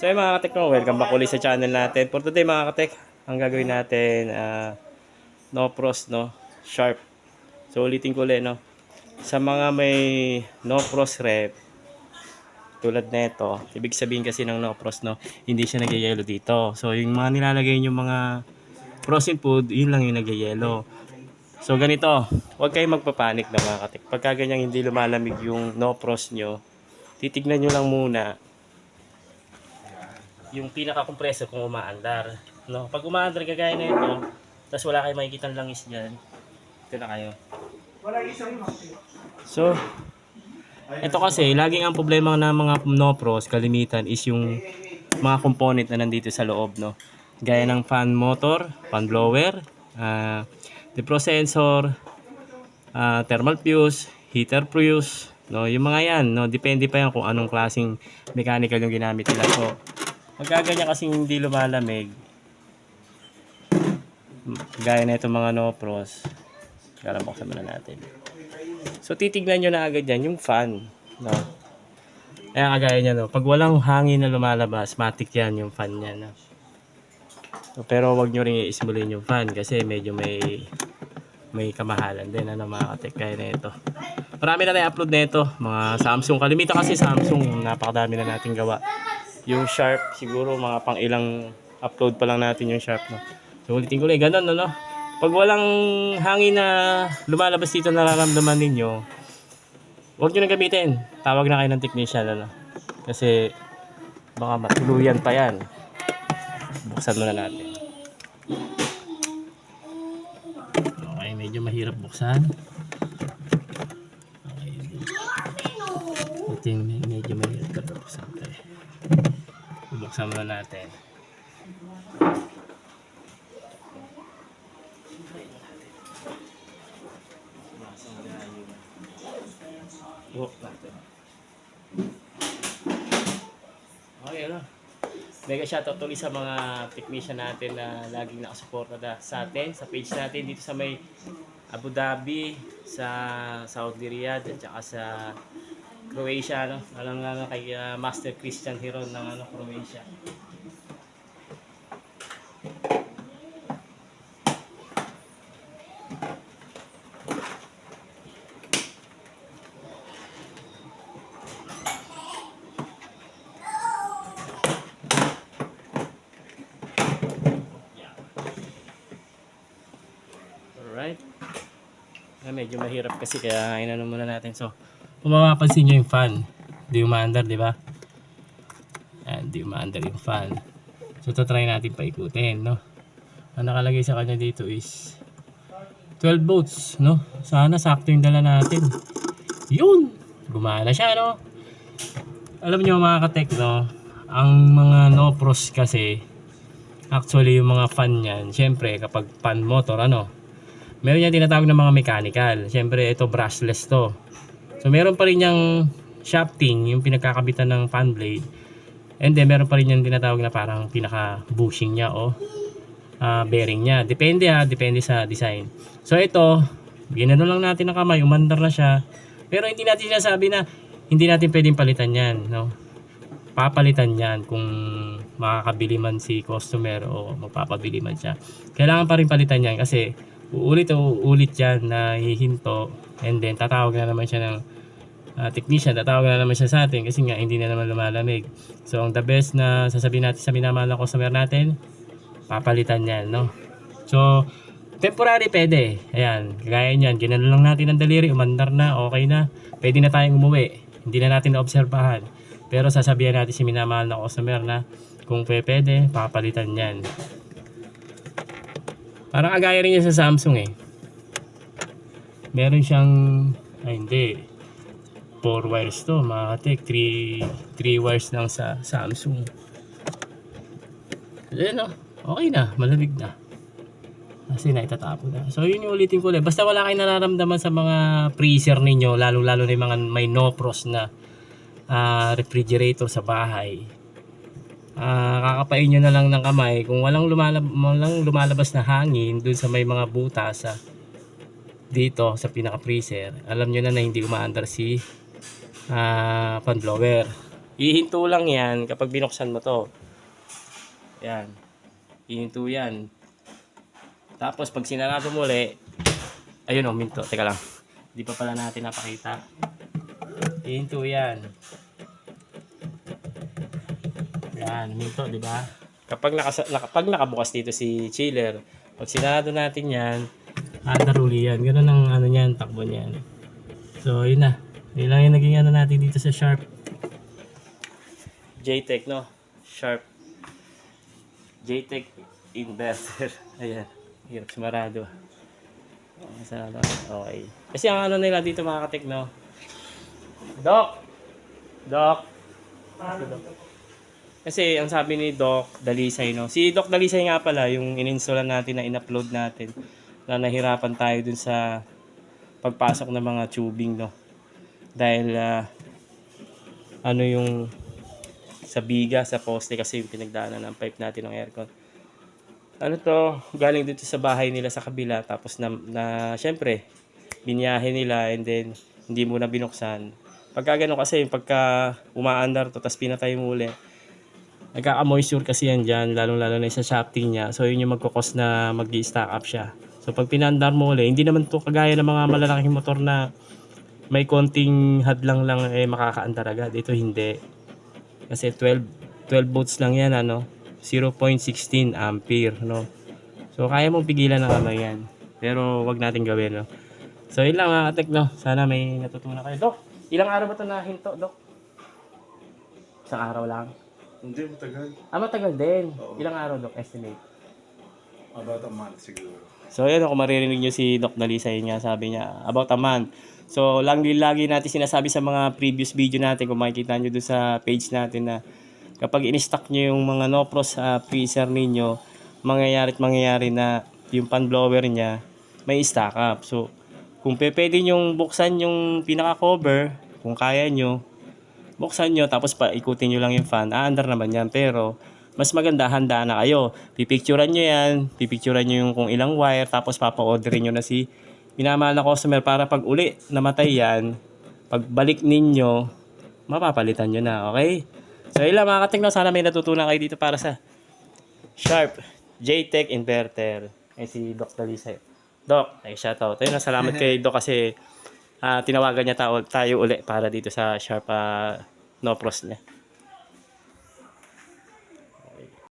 So yun mga katek, no, welcome back ulit sa channel natin. For today mga katek, ang gagawin natin, ah, no pros, no, sharp. So ulitin ko ulit, no. Sa mga may no pros rep, tulad nito, ibig sabihin kasi ng no pros, no, hindi siya nagyayelo dito. So yung mga nilalagay yung mga frozen food, yun lang yung nagyayelo. So ganito, huwag kayong magpapanik na mga katek. Pagka ganyang hindi lumalamig yung no pros nyo, titignan nyo lang muna yung pinaka-compressor kung umaandar. No? Pag umaandar kagaya na ito, tapos wala kayong makikita langis dyan, ito na kayo. So, ito kasi, laging ang problema ng mga no pros, kalimitan, is yung mga component na nandito sa loob, no? Gaya ng fan motor, fan blower, ah, the sensor, ah, thermal fuse, heater fuse, no? Yung mga yan, no? Depende pa yan kung anong klaseng mechanical yung ginamit nila. So, pagka ganyan kasing hindi lumalamig, gaya na itong mga no pros, kaya buksan muna natin. So, titignan nyo na agad yan, yung fan. No? Kaya kagaya niya, no? pag walang hangin na lumalabas, matik yan yung fan niya. No? So, pero wag nyo rin i-smulin yung fan kasi medyo may may kamahalan din ano mga katek kaya na ito. Marami na tayo upload na ito, mga Samsung. Kalimitan kasi Samsung, napakadami na natin gawa. Yung Sharp, siguro mga pang ilang upload pa lang natin yung Sharp. No? So ulitin ko ulit, ganun no, no? Pag walang hangin na lumalabas dito nararamdaman ninyo, huwag nyo na gamitin. Tawag na kayo ng technician. Ano? Kasi baka matuluyan pa yan. Buksan muna natin. Okay, medyo mahirap buksan. Okay. Medyo mahirap buksan. Okay. Buksan muna natin. Buhok natin. Okay, ano? Mega shoutout ulit sa mga technician natin na laging nakasuporta na sa atin, sa page natin dito sa may Abu Dhabi, sa Saudi Riyadh, at saka sa Croatia, no? Alam nga kay ah, Master Christian Hiron ng ano, Croatia. Alright. Ah, medyo mahirap kasi kaya inano muna natin. So, kung mapapansin nyo yung fan, di umaandar, di ba? Ayan, di umaandar yung fan. So, try natin paikutin, no? Ang nakalagay sa kanya dito is 12 volts, no? Sana sakto yung dala natin. Yun! Gumana siya, no? Alam nyo mga katek, no? Ang mga no pros kasi, actually yung mga fan yan, syempre kapag fan motor, ano? Meron yan tinatawag ng mga mechanical. Syempre ito brushless to. So meron pa rin yung shafting, yung pinagkakabitan ng fan blade. And then meron pa rin yung tinatawag na parang pinaka bushing niya o ah, bearing niya. Depende ha, depende sa design. So ito, ginano lang natin ang kamay, umandar na siya. Pero hindi natin sinasabi na hindi natin pwedeng palitan yan, no? Papalitan yan kung makakabili man si customer o magpapabili man siya. Kailangan pa rin palitan yan kasi uulit o uulit yan na hihinto and then tatawag na naman siya ng ah, technician, tatawag na naman siya sa atin kasi nga hindi na naman lumalamig. So ang the best na sasabihin natin sa minamahal na customer natin, papalitan yan, no? So, temporary pwede. Ayan, kagaya niyan, ginano lang natin ang daliri, umandar na, okay na. Pwede na tayong umuwi. Hindi na natin naobserbahan. Pero sasabihan natin si minamahal na customer na kung pwe- pwede, papalitan yan. Parang agaya rin niya sa Samsung eh. Meron siyang, ay hindi, 4 wires to, mga katek, 3, 3 wires lang sa Samsung. Ayan o, okay na, malamig na. Kasi na itatapon na. So yun yung ulitin ko ulit. Basta wala kayong nararamdaman sa mga freezer ninyo, lalo-lalo na yung mga may no frost na ah, refrigerator sa bahay. Ah, kakapain nyo na lang ng kamay kung walang, lumalab walang lumalabas na hangin dun sa may mga butas sa dito sa pinaka freezer alam nyo na na hindi umaandar si ah, fan blower Ihinto lang yan kapag binuksan mo to. Yan. Ihinto yan. Tapos pag sinarado mo ulit, ayun o, minto. Teka lang. Hindi pa pala natin napakita. Ihinto yan. Yan, minto, di ba? Kapag, nakasa, naka, pag nakabukas dito si chiller, pag sinarado natin yan, under uli yan. Ganun ang ano niyan, takbo niyan. So, yun na. Yun lang yung naging ano natin dito sa Sharp. JTech, no? Sharp. JTech inverter. Ayan. Hirap sumarado. Okay, sarado. Okay. Kasi ang ano nila dito mga katek, no? Doc! Doc! Kasi ang sabi ni Doc Dalisay, no? Si Doc Dalisay nga pala, yung ininstall natin na in-upload natin na nahirapan tayo dun sa pagpasok ng mga tubing, no? Dahil, ah, ano yung sa biga, sa poste kasi yung pinagdaanan ng pipe natin ng aircon. Ano to, galing dito sa bahay nila sa kabila, tapos na, na syempre, binyahe nila and then hindi mo na binuksan. Pagka ganun kasi, pagka umaandar to, tapos pinatay mo uli, nagkaka-moisture kasi yan dyan, lalong-lalo na sa shafting niya. So, yun yung magkakos na mag stack up siya. So, pag pinandar mo uli, hindi naman to kagaya ng mga malalaking motor na may konting hadlang lang eh makakaandar agad. Ito hindi. Kasi 12, 12 volts lang yan, ano? 0.16 ampere, no? So, kaya mong pigilan ng ano yan. Pero, wag natin gawin, no? So, yun lang mga no? Sana may natutunan kayo. Dok, ilang araw ba ito nahinto, Dok? Isang araw lang. Hindi, matagal. Ah, matagal din. Ilang araw, Dok, estimate? About a month siguro. So, yun, kung maririnig nyo si Doc Dalisay niya, sabi niya, about a month. So, lagi-lagi natin sinasabi sa mga previous video natin, kung makikita nyo doon sa page natin na kapag in-stock nyo yung mga Nopros sa freezer ninyo, mangyayari at mangyayari na yung pan blower niya, may stock up. So, kung pe- pwede nyong buksan yung pinaka-cover, kung kaya nyo, buksan nyo, tapos pa ikutin nyo lang yung fan, aandar naman yan. Pero, mas maganda, handa na kayo. Pipicturan nyo yan, pipicturan nyo yung kung ilang wire, tapos papa-orderin nyo na si minamahal na customer para pag uli namatay yan, pagbalik ninyo, mapapalitan nyo na, okay? So, yun lang mga katekno, sana may natutunan kayo dito para sa Sharp JTech Inverter. Eh, si Doc Dalisay. Doc, ay shoutout. Ayun na, salamat kay Doc kasi ah, tinawagan niya tao, tayo uli para dito sa Sharp uh, No Pros niya.